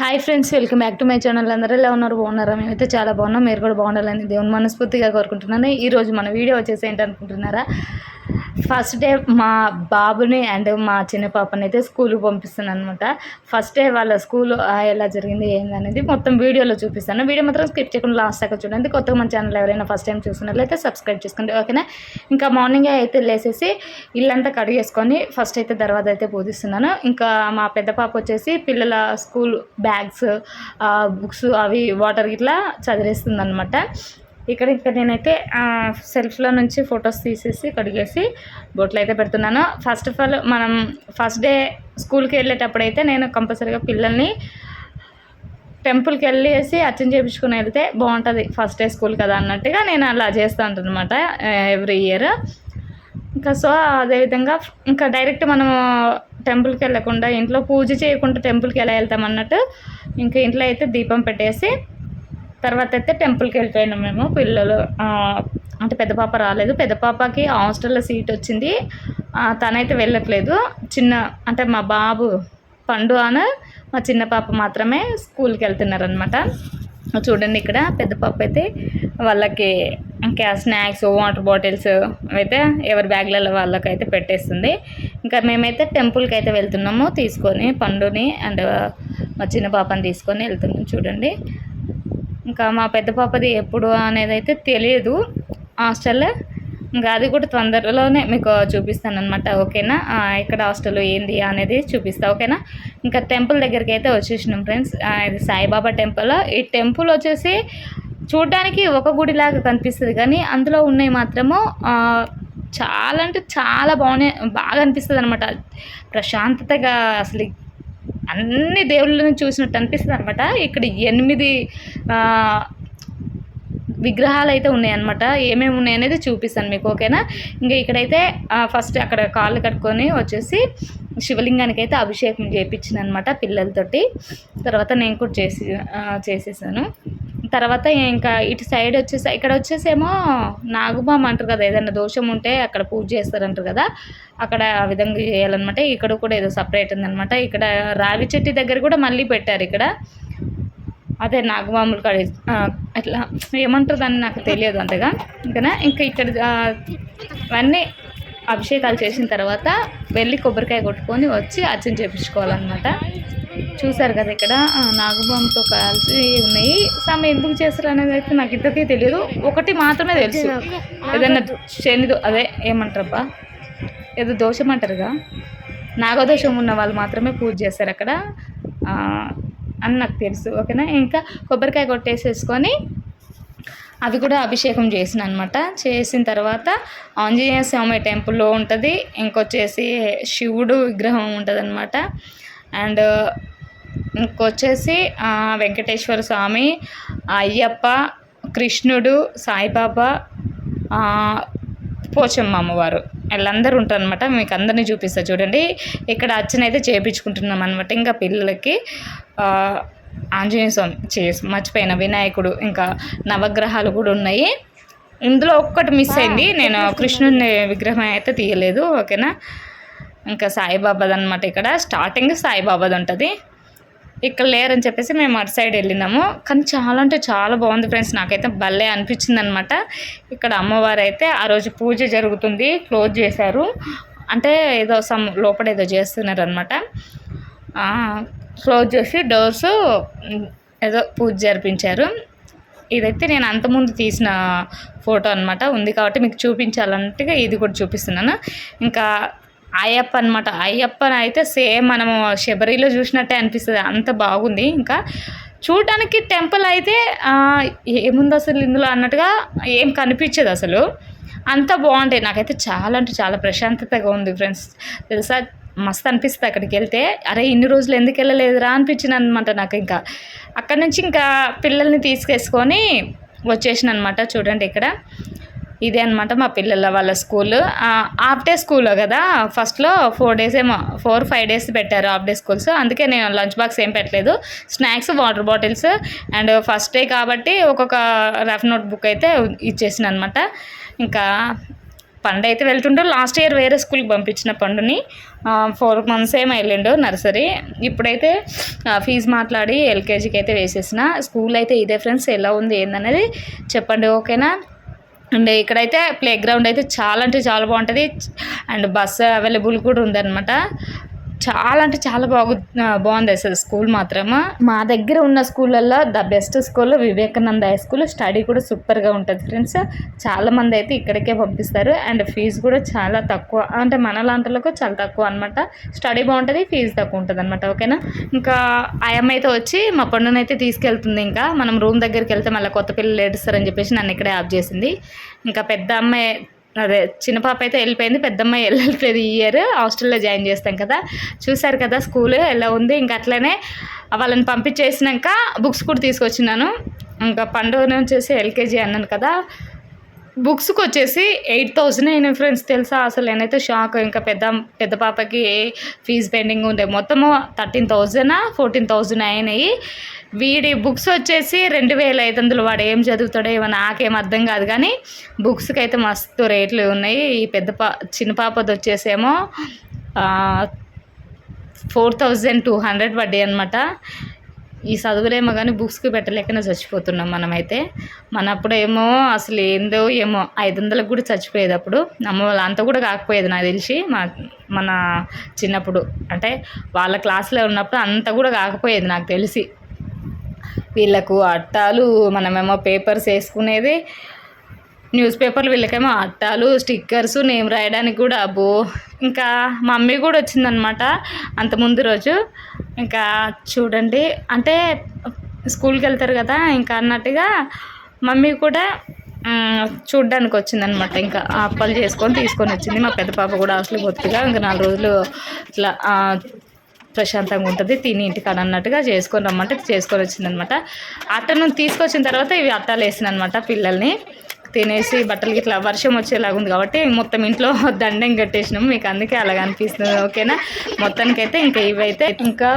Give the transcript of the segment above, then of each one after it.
Hi friends welcome back to my channel అందరూ ఎలా ఉన్నారు? బాగున్నారా? మేమైతే చాలా బాగున్నాం. మీరు కూడా బాగుండాలని దేవుని మనస్ఫూర్తిగా కోరుకుంటున్నాను. ఈరోజు మన వీడియో వచ్చేసి ఏంటనుకుంటున్నారా? ఫస్ట్ డే మా బాబుని అండ్ మా చిన్న పాపని అయితే స్కూల్కి పంపిస్తాను అనమాట ఫస్ట్ డే వాళ్ళ స్కూల్ ఎలా జరిగింది ఏంది అనేది మొత్తం వీడియోలో చూపిస్తాను. వీడియో మాత్రం స్కిప్ చేయకుండా లాస్ట్ దాకా చూడండి. కొత్తగా మన ఛానల్ ఎవరైనా ఫస్ట్ టైం చూసినట్లయితే సబ్స్క్రైబ్ చేసుకోండి ఓకేనా ఇంకా మార్నింగ్ అయితే లేసేసి ఇల్లంతా కడిగేసుకొని ఫస్ట్ అయితే దర్వాజ అయితే పూజిస్తున్నాను. ఇంకా మా పెద్ద పాప వచ్చేసి పిల్లల స్కూల్ బ్యాగ్స్ బుక్స్ అవి వాటర్ ఇట్లా చదివేస్తుంది అనమాట ఇక్కడ ఇక్కడ నేనైతే సెల్ఫ్లో నుంచి ఫొటోస్ తీసేసి కడిగేసి బొట్లు అయితే పెడుతున్నాను. ఫస్ట్ ఆఫ్ ఆల్ మనం ఫస్ట్ డే స్కూల్కి వెళ్ళేటప్పుడు అయితే నేను కంపల్సరీగా పిల్లల్ని టెంపుల్కి వెళ్ళేసి అర్చన చేయించుకుని వెళ్తే బాగుంటుంది. ఫస్ట్ డే స్కూల్ కదా అన్నట్టుగా నేను అలా చేస్తూ ఉంటాను అనమాట ఎవ్రీ ఇయర్ ఇంకా సో అదేవిధంగా ఇంకా డైరెక్ట్ మనము టెంపుల్కి వెళ్ళకుండా ఇంట్లో పూజ చేయకుండా టెంపుల్కి ఎలా వెళ్తాం అన్నట్టు ఇంకా ఇంట్లో అయితే దీపం పెట్టేసి తర్వాత అయితే టెంపుల్కి వెళ్ళిపోయినాం మేము. పిల్లలు అంటే పెద్ద పాప రాలేదు. పెద్ద పాపకి హాస్టల్లో సీట్ వచ్చింది. తనైతే వెళ్ళట్లేదు. చిన్న అంటే మా బాబు పండు అని మా చిన్న పాప మాత్రమే స్కూల్కి వెళ్తున్నారనమాట చూడండి ఇక్కడ పెద్ద పాప అయితే వాళ్ళకి ఇంకా స్నాక్స్ వాటర్ బాటిల్స్ అయితే ఎవరి బ్యాగ్లలో వాళ్ళకైతే పెట్టేస్తుంది. ఇంకా మేమైతే టెంపుల్కి అయితే వెళ్తున్నాము తీసుకొని పండుని అండ్ మా చిన్న పాపని తీసుకొని వెళ్తున్నాం చూడండి. ఇంకా మా పెద్ద పాపది ఎప్పుడు అనేది అయితే తెలియదు హాస్టల్లో ఇంకా అది కూడా తొందరలోనే మీకు చూపిస్తాను అనమాట ఓకేనా ఇక్కడ హాస్టల్ ఏంది అనేది చూపిస్తా ఓకేనా? ఇంకా టెంపుల్ దగ్గరికి అయితే వచ్చేసినాం ఫ్రెండ్స్. ఇది సాయిబాబా టెంపుల్. ఈ టెంపుల్ వచ్చేసి చూడడానికి ఒక గుడిలాగా కనిపిస్తుంది కానీ అందులో ఉన్నాయి మాత్రము చాలా అంటే చాలా బాగున్నాయి బాగా అనిపిస్తుంది అనమాట ప్రశాంతతగా అసలు అన్ని దేవుళ్ళని చూసినట్టు అనిపిస్తుంది అనమాట ఇక్కడ ఎనిమిది విగ్రహాలు అయితే ఉన్నాయన్నమాట. ఏమేమి ఉన్నాయి అనేది చూపిస్తాను మీకు ఓకేనా? ఇంకా ఇక్కడైతే ఫస్ట్ అక్కడ కాళ్ళు కట్టుకొని వచ్చేసి శివలింగానికి అయితే అభిషేకం చేయించిన అనమాట పిల్లలతోటి. తర్వాత నేను కూడా చేసి చేసేసాను. తర్వాత ఇంకా ఇటు సైడ్ వచ్చేసి ఇక్కడ వచ్చేసేమో నాగుబామ్ అంటారు కదా ఏదైనా దోషం ఉంటే అక్కడ పూజ చేస్తారంటారు కదా అక్కడ ఆ విధంగా చేయాలన్నమాట. ఇక్కడ కూడా ఏదో సపరేట్ ఉందన్నమాట. ఇక్కడ రావి చెట్టు దగ్గర కూడా మళ్ళీ పెట్టారు ఇక్కడ. అదే నాగబాములు కడి అట్లా ఏమంటారు దాన్ని నాకు తెలియదు అంతగా. ఇంకా ఇంకా ఇక్కడ అవన్నీ అభిషేకాలు చేసిన తర్వాత వెళ్ళి కొబ్బరికాయ కొట్టుకొని వచ్చి అర్చన చేపించుకోవాలన్నమాట. చూసారు కదా ఇక్కడ. నాగబాంతో కలిసి ఉన్నాయి. సమ్ ఎందుకు చేస్తారు అనేది అయితే నాకు ఇద్దరికీ తెలియదు ఒకటి మాత్రమే తెలుసు. ఏదైనా శనిదో అదే ఏమంటారబ్బా? ఏదో దోషం అంటారుగా? నాగదోషం ఉన్న వాళ్ళు మాత్రమే పూజ చేస్తారు అక్కడ. అని నాకు తెలుసు ఓకేనా? ఇంకా కొబ్బరికాయ కొట్టేసేసుకొని అవి కూడా అభిషేకం చేసిన అనమాట చేసిన తర్వాత ఆంజనేయ స్వామి టెంపుల్లో ఉంటుంది. ఇంకొచ్చేసి శివుడు విగ్రహం ఉంటుంది అనమాట అండ్ ఇంకొచ్చేసి వెంకటేశ్వర స్వామి అయ్యప్ప కృష్ణుడు సాయిబాబా పోచమ్మ అమ్మవారు. వీళ్ళందరూ ఉంటారు అనమాట మీకు అందరినీ చూపిస్తా చూడండి. ఇక్కడ అర్చన అయితే చేయించుకుంటున్నాం అనమాట ఇంకా పిల్లలకి ఆంజనేయ స్వామి చేసి మర్చిపోయిన. వినాయకుడు ఇంకా నవగ్రహాలు కూడా ఉన్నాయి. ఇందులో ఒక్కటి మిస్ అయింది. నేను కృష్ణుని విగ్రహం అయితే తీయలేదు ఓకేనా? ఇంకా సాయిబాబాది అనమాట ఇక్కడ. స్టార్టింగ్ సాయిబాబాది ఉంటుంది ఇక్కడ లేరని చెప్పేసి మేము అటు సైడ్ వెళ్ళినాము. కానీ చాలా అంటే చాలా బాగుంది ఫ్రెండ్స్. నాకైతే భలే అనిపించింది అనమాట ఇక్కడ అమ్మవారు అయితే ఆ రోజు పూజ జరుగుతుంది. క్లోజ్ చేశారు. అంటే ఏదో సమ్ లోపల ఏదో చేస్తున్నారు అనమాట క్లోజ్ చేసి డోర్స్ ఏదో పూజ జరిపించారు. ఇదైతే నేను అంతకుముందు తీసిన ఫోటో అనమాట ఉంది కాబట్టి మీకు చూపించాలంటే ఇది కూడా చూపిస్తున్నాను. ఇంకా అయ్యప్ప అనమాట అయ్యప్ప అయితే సేమ్ మనము శబరిలో చూసినట్టే అనిపిస్తుంది. అంత బాగుంది. ఇంకా చూడటానికి టెంపుల్ అయితే ఏముంది అసలు ఇందులో అన్నట్టుగా ఏం కనిపించదు అసలు. అంత బాగుంటాయి. నాకైతే చాలా అంటే చాలా ప్రశాంతతగా ఉంది ఫ్రెండ్స్. తెలుసా? మస్తు అనిపిస్తుంది అక్కడికి వెళ్తే. అరే ఇన్ని రోజులు ఎందుకు వెళ్ళలేదురా అనిపించింది అనమాట నాకు ఇంకా. అక్కడ నుంచి ఇంకా పిల్లల్ని తీసుకేసుకొని వచ్చేసిన అనమాట చూడండి ఇక్కడ. ఇదే అనమాట మా పిల్లల వాళ్ళ స్కూల్. హాఫ్ డే స్కూల్ కదా ఫస్ట్లో ఫోర్ డేస్ ఏమో ఫోర్ ఫైవ్ డేస్ పెట్టారు హాఫ్ డే స్కూల్స్ అందుకే నేను లంచ్ బాక్స్ ఏం పెట్టలేదు. Snacks water bottles and first day కాబట్టి ఒక్కొక్క రఫ్ నోట్ బుక్ అయితే ఇచ్చేసిన అనమాట ఇంకా పండు అయితే వెళ్తుంటూ లాస్ట్ ఇయర్ వేరే స్కూల్కి పంపించిన పండుని ఫోర్ మంత్స్ ఏమో వెళ్ళిండు నర్సరీ. ఇప్పుడైతే ఫీజు మాట్లాడి ఎల్కేజీకి అయితే వేసేసిన. స్కూల్ అయితే ఇదే ఫ్రెండ్స్ ఎలా ఉంది ఏందనేది చెప్పండి ఓకేనా? అండ్ ఇక్కడైతే ప్లే గ్రౌండ్ అయితే చాలా అంటే చాలా బాగుంటుంది. అండ్ బస్సు అవైలబుల్ కూడా ఉందన్నమాట. చాలా అంటే చాలా బాగు బాగుంది అసలు స్కూల్ మాత్రము. మా దగ్గర ఉన్న స్కూళ్ళల్లో the best school Vivekananda high school. Study కూడా సూపర్గా ఉంటుంది ఫ్రెండ్స్. చాలా మంది అయితే ఇక్కడికే పంపిస్తారు. అండ్ ఫీజు కూడా చాలా తక్కువ అంటే మన లాంటిలకు చాలా తక్కువ అనమాట స్టడీ బాగుంటుంది ఫీజు తక్కువ ఉంటుంది అనమాట ఓకేనా? ఇంకా ఆయమ్మ అయితే వచ్చి మా పండునైతే తీసుకెళ్తుంది ఇంకా. మనం రూమ్ దగ్గరికి వెళ్తే మళ్ళీ కొత్త పిల్లలు ఏడుస్తారని చెప్పేసి నన్ను ఇక్కడే ఆఫ్ చేసింది. ఇంకా పెద్ద అమ్మాయి అదే చిన్న పాప అయితే వెళ్ళిపోయింది పెద్దమ్మాయి వెళ్ళట్లేదు ఈ ఇయర్ హాస్టల్లో జాయిన్ చేస్తాం కదా. చూసారు కదా స్కూల్ ఎలా ఉంది ఇంకా అట్లనే వాళ్ళని పంపించేసినాక బుక్స్ కూడా తీసుకొచ్చినాను. ఇంకా పండుగ వచ్చేసి ఎల్కేజీ అన్నాను కదా. బుక్స్కి వచ్చేసి ఎయిట్ థౌజండ్ అయిన ఫ్రెండ్స్ తెలుసా? అసలు నేనైతే షాక్. ఇంకా పెద్ద పెద్ద పాపకి ఫీజు పెండింగ్ ఉండే? మొత్తము థర్టీన్ థౌజండ్ ఫోర్టీన్ థౌజండ్ అయినాయి. వీడి బుక్స్ వచ్చేసి రెండు వేల ఐదు వందలు వాడు ఏం చదువుతాడో ఏమో నాకేం అర్థం కాదు. కానీ బుక్స్కి అయితే మస్తు రేట్లు ఉన్నాయి. ఈ పెద్ద పా చిన్న పాపది వచ్చేసేమో ఫోర్ థౌజండ్ టూ హండ్రెడ్ పడ్డాయి అనమాట ఈ చదువులేమో కానీ బుక్స్కి పెట్టలేకనే చచ్చిపోతున్నాం మనమైతే. మన అప్పుడేమో అసలు ఏందో ఏమో ఐదు వందలకు కూడా చచ్చిపోయేది అప్పుడు. అమ్మ వాళ్ళ అంత కూడా కాకపోయేది నాకు తెలిసి మా మన చిన్నప్పుడు. అంటే వాళ్ళ క్లాస్లో ఉన్నప్పుడు అంత కూడా కాకపోయేది నాకు తెలిసి. వీళ్ళకు అట్టాలు మనమేమో పేపర్స్ వేసుకునేది న్యూస్ పేపర్లు వీళ్ళకేమో అట్టాలు స్టిక్కర్స్ నేమ్ రాయడానికి కూడా అబ్బో. ఇంకా మమ్మీ కూడా వచ్చిందనమాట అంత ముందు రోజు. ఇంకా చూడండి. అంటే స్కూల్కి వెళ్తారు కదా ఇంకా అన్నట్టుగా మమ్మీ కూడా చూడ్డానికి వచ్చిందనమాట ఇంకా అప్పలు చేసుకొని తీసుకొని వచ్చింది. మా పెద్ద పాప కూడా అసలు బొత్తిగా ఇంకా నాలుగు రోజులు ఇట్లా ప్రశాంతంగా ఉంటుంది. తిని ఇంటికాడ అన్నట్టుగా చేసుకొని రమ్మంటే చేసుకొని వచ్చిందనమాట అట్టను తీసుకొచ్చిన తర్వాత ఇవి అట్టాలు వేసిందనమాట పిల్లల్ని. తినేసి బట్టలు ఇట్లా వర్షం వచ్చేలాగా ఉంది కాబట్టి మొత్తం ఇంట్లో దండం కట్టేసినాము మీకు అందుకే అలాగ అనిపిస్తుంది ఓకేనా? మొత్తానికైతే ఇంకా ఇవైతే ఇంకా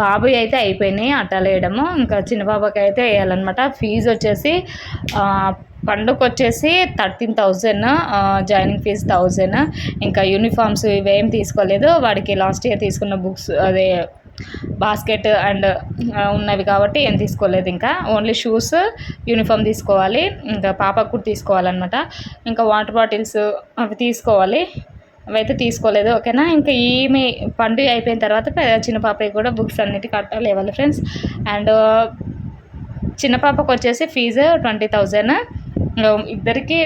బాబు అయితే అయిపోయినాయి అట్టాలు వేయడము. ఇంకా చిన్న బాబాకి అయితే వేయాలన్నమాట. ఫీజు వచ్చేసి పండుగ వచ్చేసి thirteen thousand joining fee thousand. ఇంకా యూనిఫామ్స్ ఇవేం తీసుకోలేదు. వాడికి లాస్ట్ ఇయర్ తీసుకున్న బుక్స్ అదే బాస్కెట్ అండ్ ఉన్నవి కాబట్టి ఏం తీసుకోలేదు ఇంకా. ఓన్లీ షూస్ యూనిఫామ్ తీసుకోవాలి. ఇంకా పాపకు కూడా తీసుకోవాలన్నమాట. ఇంకా వాటర్ బాటిల్స్ అవి తీసుకోవాలి. అవైతే తీసుకోలేదు ఓకేనా? ఇంకా ఈమె పండుగ అయిపోయిన తర్వాత చిన్న పాపకి కూడా బుక్స్ అన్నిటి కట్టాలి ఇవ్వాలి ఫ్రెండ్స్ అండ్ చిన్న పాపకు వచ్చేసి ఫీజు ట్వంటీ థౌజండ్ ఇద్దరికి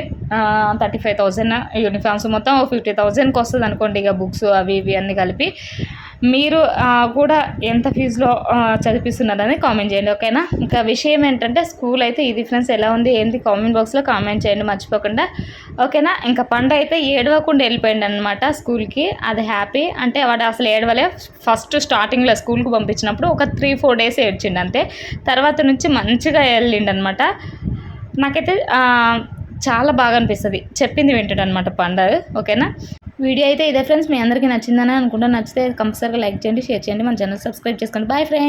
థర్టీ ఫైవ్ థౌజండ్ యూనిఫామ్స్ మొత్తం ఫిఫ్టీ థౌజండ్కి వస్తుంది అనుకోండి ఇక బుక్స్ అవి ఇవి అన్నీ కలిపి. మీరు కూడా ఎంత ఫీజులో చదివిస్తున్నారని కామెంట్ చేయండి ఓకేనా? ఇంకా విషయం ఏంటంటే స్కూల్ అయితే ఇది ఫ్రెండ్స్ ఎలా ఉంది ఏంటి కామెంట్ బాక్స్లో కామెంట్ చేయండి మర్చిపోకుండా ఓకేనా? ఇంకా పండు అయితే ఏడవకుండా వెళ్ళిపోయింది అనమాట స్కూల్కి అది హ్యాపీ. అంటే వాడు అసలు ఏడవలే ఫస్ట్ స్టార్టింగ్లో స్కూల్కి పంపించినప్పుడు ఒక త్రీ ఫోర్ డేస్ ఏడ్చిండు అంతే. తర్వాత నుంచి మంచిగా వెళ్ళిండు అనమాట నాకైతే చాలా బాగా అనిపిస్తుంది చెప్పింది వింటాడు అనమాట పండగ ఓకేనా? వీడియో అయితే ఇదే ఫ్రెండ్స్ మీ అందరికీ నచ్చిందని అనుకుంటా నచ్చితే కంపల్సరీగా లైక్ చేయండి షేర్ చేయండి మన ఛానల్ సబ్స్క్రైబ్ చేసుకోండి. Bye friends